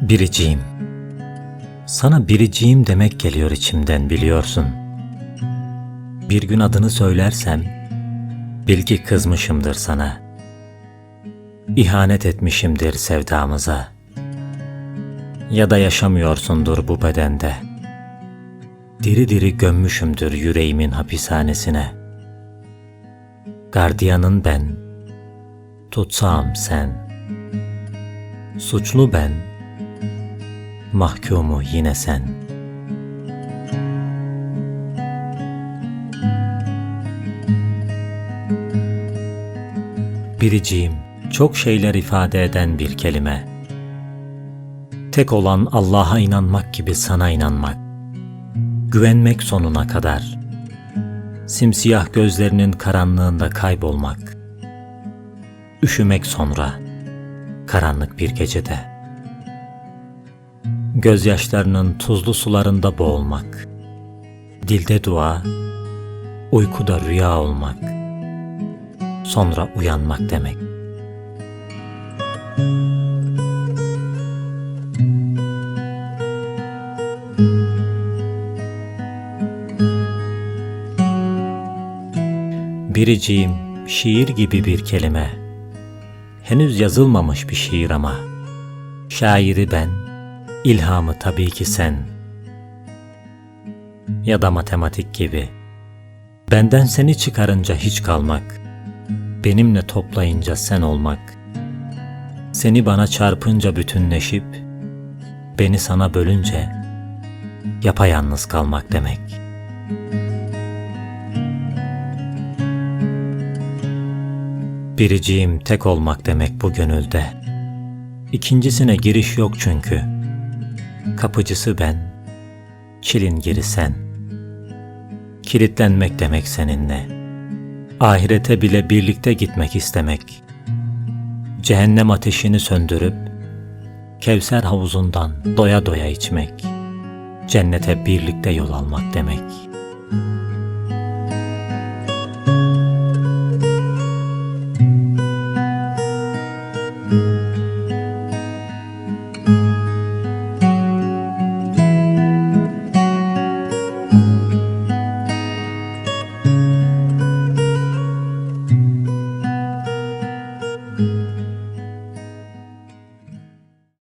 Biriciğim. Sana biriciğim demek geliyor içimden biliyorsun. Bir gün adını söylersem, bil ki kızmışımdır sana. İhanet etmişimdir sevdamıza. Ya da yaşamıyorsundur bu bedende. Diri diri gömmüşümdür yüreğimin hapishanesine. Gardiyanın ben, tutsam sen. Suçlu ben, mahkumu yine sen. Biriciğim, çok şeyler ifade eden bir kelime. Tek olan Allah'a inanmak gibi sana inanmak. Güvenmek sonuna kadar. Simsiyah gözlerinin karanlığında kaybolmak. Üşümek sonra. Karanlık bir gecede. Gözyaşlarının tuzlu sularında boğulmak. Dilde dua, uykuda rüya olmak. Sonra uyanmak demek. Biriciğim, şiir gibi bir kelime. Henüz yazılmamış bir şiir ama. Şairi ben, ilhamı tabii ki sen. Ya da matematik gibi. Benden seni çıkarınca hiç kalmak. Benimle toplayınca sen olmak. Seni bana çarpınca bütünleşip, beni sana bölünce yapayalnız kalmak demek.'' Biriciğim tek olmak demek bu gönülde. İkincisine giriş yok çünkü. Kapıcısı ben, çilingiri sen. Kilitlenmek demek seninle. Ahirete bile birlikte gitmek istemek. Cehennem ateşini söndürüp, Kevser havuzundan doya doya içmek. Cennete birlikte yol almak demek.''